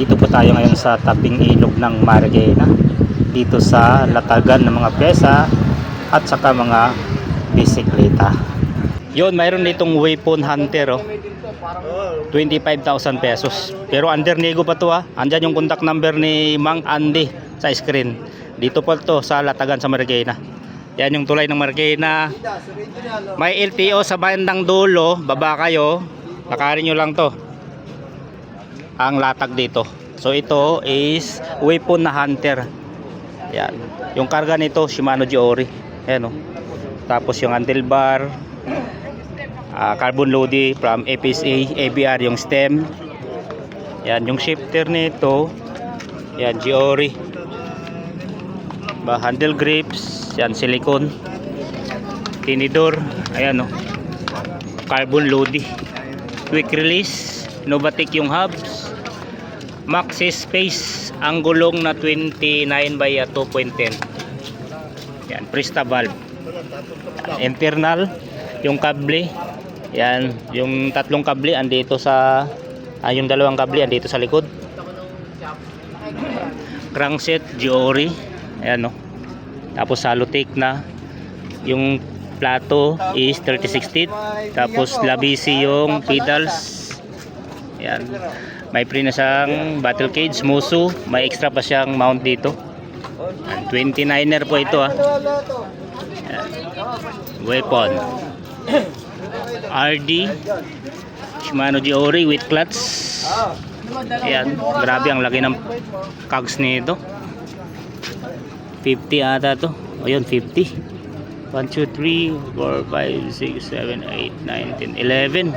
Nandito po tayo ngayon sa tabing ilog ng Marikina. Dito sa latagan ng mga pyesa at saka mga bisikleta. Yun, mayroon ditong Weapon Hunter oh. 25,000 pesos. Pero under nego pa to ah. Andyan yung contact number ni Mang Andy sa screen. Dito po to sa latagan sa Marikina. Yan yung tulay ng Marikina. May LTO sa bandang dulo. Baba kayo. Lakarin nyo lang to. Ang latag dito. So ito is weapon na hunter. Yan. Yung karga nito Shimano Giori. Ayan oh. Tapos yung handlebar. ah, carbon lodi from FSA ABR yung stem. Yan yung shifter nito. Yan Giori. Ba handle grips, yan silicone. Tinidor, ayan oh. Carbon lodi. Quick release, Novatic yung hubs. Maxi space, ang gulong na 29 by ah, 2.10. Yan, Presta valve. Internal, yung kable. Yan, yung tatlong kable andito sa ah, yung dalawang kable andito sa likod. Crankset Giori. Ayan no. Tapos Salutic na. Yung plato is 36 teeth. Tapos labisi yung pedals. Ayan. May pre na siyang battle cage, muso. May extra pa siyang mount dito. Ayan, 29er po ito ah. Weapon. RD. Shimano Giori with clutch. Ayan, grabe ang laki ng cogs nito. 50 ata to. O yun, 50. 1, 2, 3, 4, 5, 6, 7, 8, 9, 10, 11.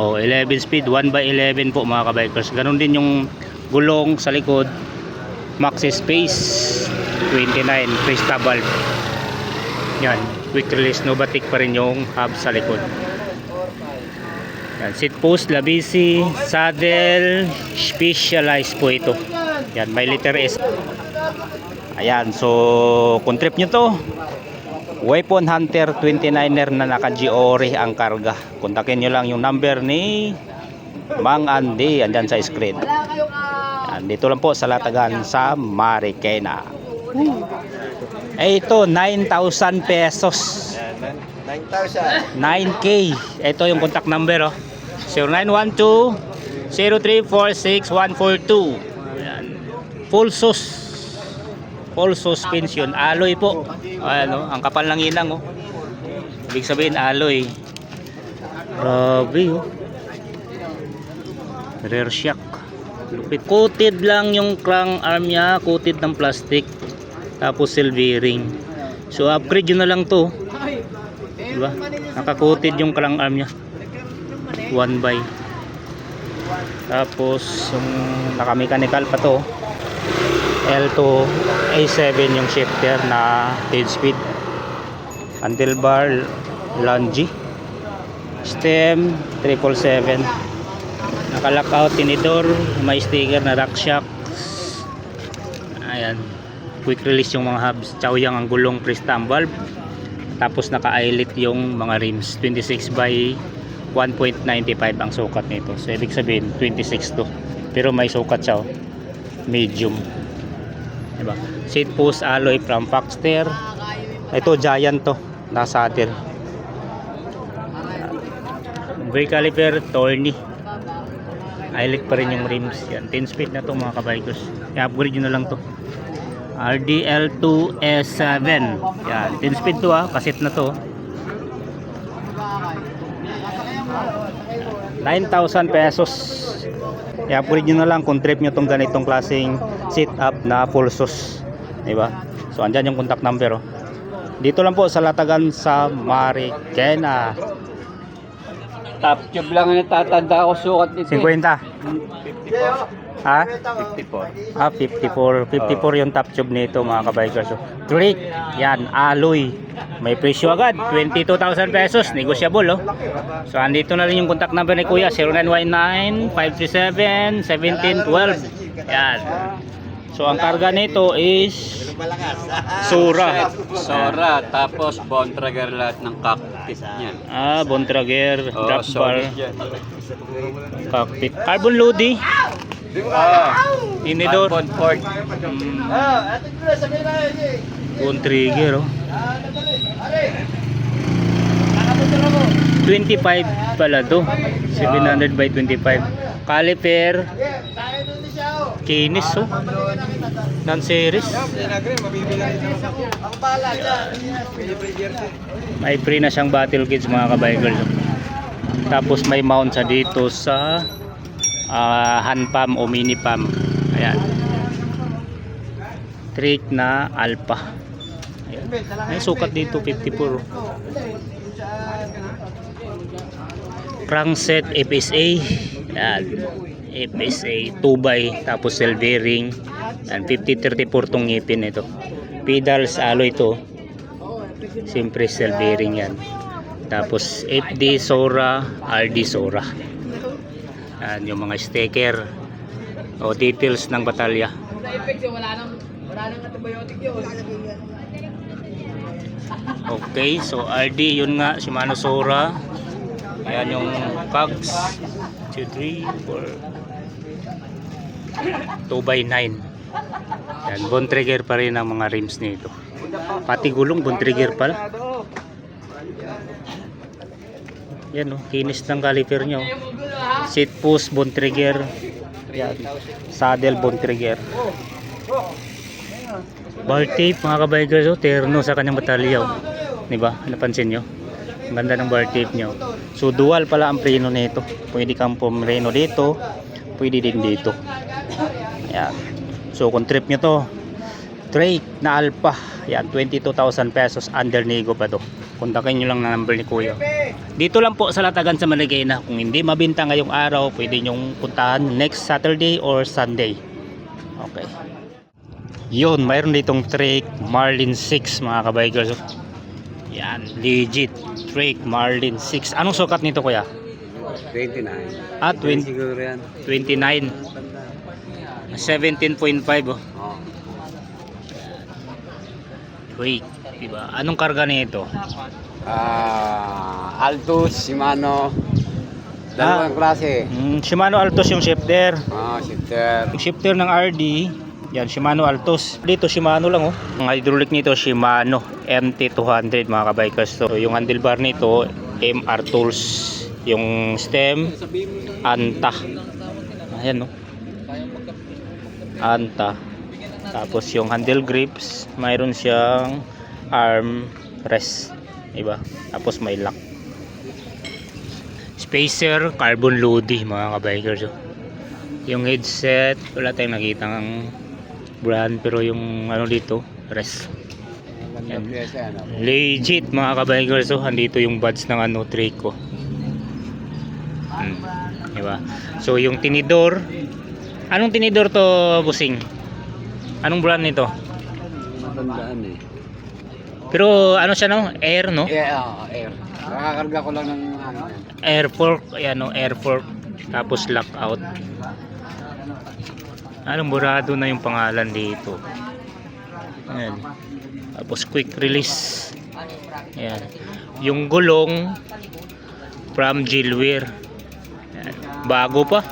Oh, 11 speed, 1 by 11 po mga kabikers. Ganon din yung gulong sa likod. Maxi space 29 Crista valve. Yan, quick release Novatic pa rin yung hub sa likod. Yan, seat post, labisi, saddle, specialized po ito. Yan, may letter S. Ayan, so kung trip nyo to, Weapon Hunter 29er na naka Giori ang karga. Kontakin nyo lang yung number ni Mang Andy, andyan sa screen. Yan, dito lang po sa Latagan sa Marikina. Eh ito, 9,000 pesos. 9,000. 9K. Ito yung contact number oh. 0912-0346-142. Ayan. Full sus. Full suspension. Alloy po. Ayan oh. Ang kapal ng inang oh. Ibig sabihin alloy. Grabe oh. Rear shock. Lupit. Coated lang yung crank arm niya. Coated ng plastic. Tapos silvering. So upgrade yun na lang to. Diba? Naka-coated yung crank arm niya. 1 by. Tapos yung naka-mechanical pa to. L2 A7 yung shifter na 10 speed. Handlebar lungy. Stem 777. Naka-lockout tinidor, may sticker na rock shock. Ayan. Quick release yung mga hubs. Chowyang ang gulong pre-stamp valve tapos naka-eyelet yung mga rims 26 by 1.95 ang sukat nito so ibig sabihin 26 to pero may sukat siya oh. medium diba? seat post alloy from Foxter. Ito giant to. Na saddle brake caliper Torney eyelet pa rin yung rims. Yan 10 speed na to mga kabikers. I-upgrade na lang to. RDL2 S7 yan 10 speed to ah. Kasit na to 9,000 pesos i-upgrade nyo na lang kung trip nyo tong ganitong klaseng sit up na full sus. Diba? So andyan yung contact number oh. dito lang po sa Latagan sa Marikina Top tube lang ang natatanda ko sukat nito. 50 ha? 54. Ah, 54. 54 yung top tube nito mga kabikers. So, trick. Yan, alloy. May presyo agad. 22,000 pesos. Negotiable, oh. So, andito na rin yung contact number ni Kuya. 0919-537-1712. Yan. So ang karga nito is. Sura. Sora, tapos Bontrager lahat ng cockpit niyan. Ah, Bontrager, Oh, drop bar, solid yan. cockpit. Carbon Lodi, Ah, inidor, carbon port. Ah, ate ko sabihin na yun. bone trigger oh. Ah, nadali. Are. Nakapunta mo. 25 pala to. 700 by 25. Caliper, oh. kinis oh. Non-series. Ang bala dyan. May free na siyang battle kits mga kabikers. Tapos may mount sa dito sa ah, hand pump o mini pump. Ayan. Trick na alpha. Ayan. May sukat dito 54. Crankset FSA. Ayan. FSA 2x tapos cell bearing. Ayan, 5034 tong ngipin ito. Pedals alloy ito. Siyempre cell bearing yan. Tapos FD Sora, RD Sora. Yan yung mga sticker o details ng batalya. Okay, so RD yun nga, Shimano Sora. Ayan yung cogs. 2, 3, 4. 2 by 9. Yan, bone trigger pa rin ang mga rims nito. Pati gulong, bone trigger pala. Yan oh, kinis ng caliper nyo. Seat post, bone trigger. Yan. Saddle, bone trigger. Bar tape mga kabikers oh, terno sa kanyang batalya oh. 'Di ba? Napansin nyo? Ang ganda ng bar tape nyo. So dual pala ang preno nito. Pwede kang pumreno dito, pwede din dito. Ayan. So kung trip nyo to, Drake na Alpha. Yan, 22,000 pesos under nego pa to. Kontakin nyo lang na number ni Kuya. Dito lang po sa Latagan sa Marikina. Kung hindi mabinta ngayong araw, pwede nyong puntahan next Saturday or Sunday. Okay. Yun, mayroon ditong Drake Marlin 6 mga kabikers. Yan, legit Drake Marlin 6. Anong sukat nito kuya? 29. Ah, 20, Siguro yan. 29. 17.5 oh. Oh. Drake, diba? Anong karga nito? Ah, Altus, Shimano. Dalawang klase. Mm, Shimano Altos yung shifter. Ah, shifter. Yung shifter ng RD, yan Shimano Altos. Dito Shimano lang oh. Ang hydraulic nito Shimano MT200 mga kabikers. So yung handlebar nito MR Tools. Yung stem Anta. Ayan oh. Anta. Tapos yung handle grips, mayroon siyang arm rest. Diba? Tapos may lock. Spacer carbon Lodi mga kabikers. Oh. Yung headset, wala tayong nakita ng brand pero yung ano dito, pyesa yan. oh. Legit mga kabikers. So, andito yung buds ng ano, Trico. Hmm. Diba? So, yung tinidor, anong tinidor to, busing? Anong brand nito? Matandaan eh. Pero ano siya no? Air no? Yeah, oh, air. Nakakarga ko lang ng ano. Air fork, ayan no, air fork. Tapos lockout. Anong burado na yung pangalan dito. Ayan. Tapos quick release. Ayan. Yung gulong from Jilwear. Ayan. Bago pa.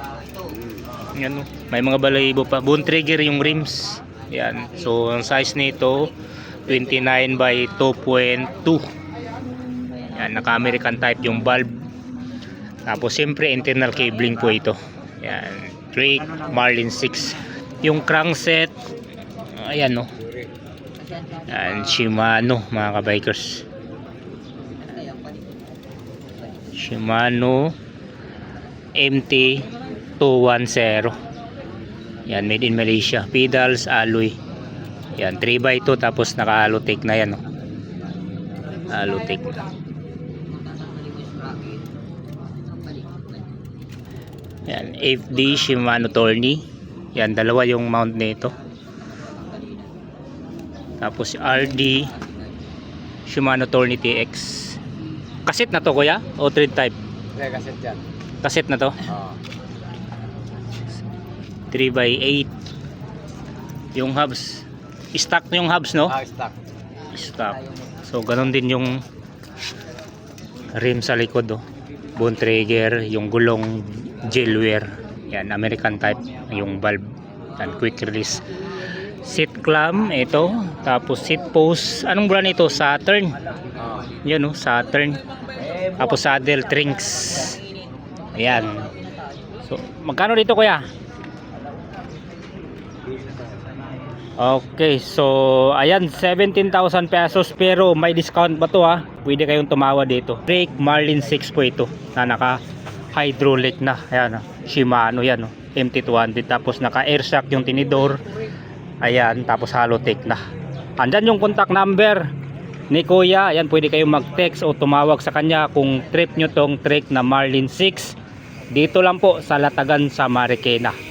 Ayan. May mga balahibo pa. Bone trigger yung rims. Ayan. So, ang size nito 29 by 2.2. Yan, naka-American type yung bulb. Tapos siyempre internal cabling po ito. Yan, Drake Marlin 6. Yung crankset, ayan no. Yan, Shimano mga kabikers. Shimano MT 210. Yan, made in Malaysia. Pedals, alloy. Yan, 3x2 tapos naka-alotech na yan. No? Alotech Yan, FD Shimano Tourney. Yan, dalawa yung mount nito. Tapos RD Shimano Tourney TX. Kaset na to kuya? O thread type? Hindi, kaset yan. Kaset na to? Oh. 3x8. Yung hubs. Stock yung hubs, no? Ah, stock. Stock. So, ganun din yung rim sa likod, oh. Bone trigger, yung gulong gel. Yan, American type. Yung valve. Yan, quick release. Seat clamp, ito. Tapos seat post. Anong brand ito? Saturn. Ah. Yan, oh, Saturn. Tapos saddle trinks. Ayan. So, magkano dito kuya? Okay, so ayan 17,000 pesos pero may discount ba to ha? Pwede kayong tumawa dito. Brake Marlin 6 po ito na naka hydraulic na. Ayan, ah, Shimano yan, oh. MT200 tapos naka air shock yung tinidor. Ayan, tapos Halotech na. Andyan yung contact number ni Kuya. Ayan, pwede kayong mag-text o tumawag sa kanya kung trip nyo tong trek na Marlin 6. Dito lang po sa Latagan sa Marikina.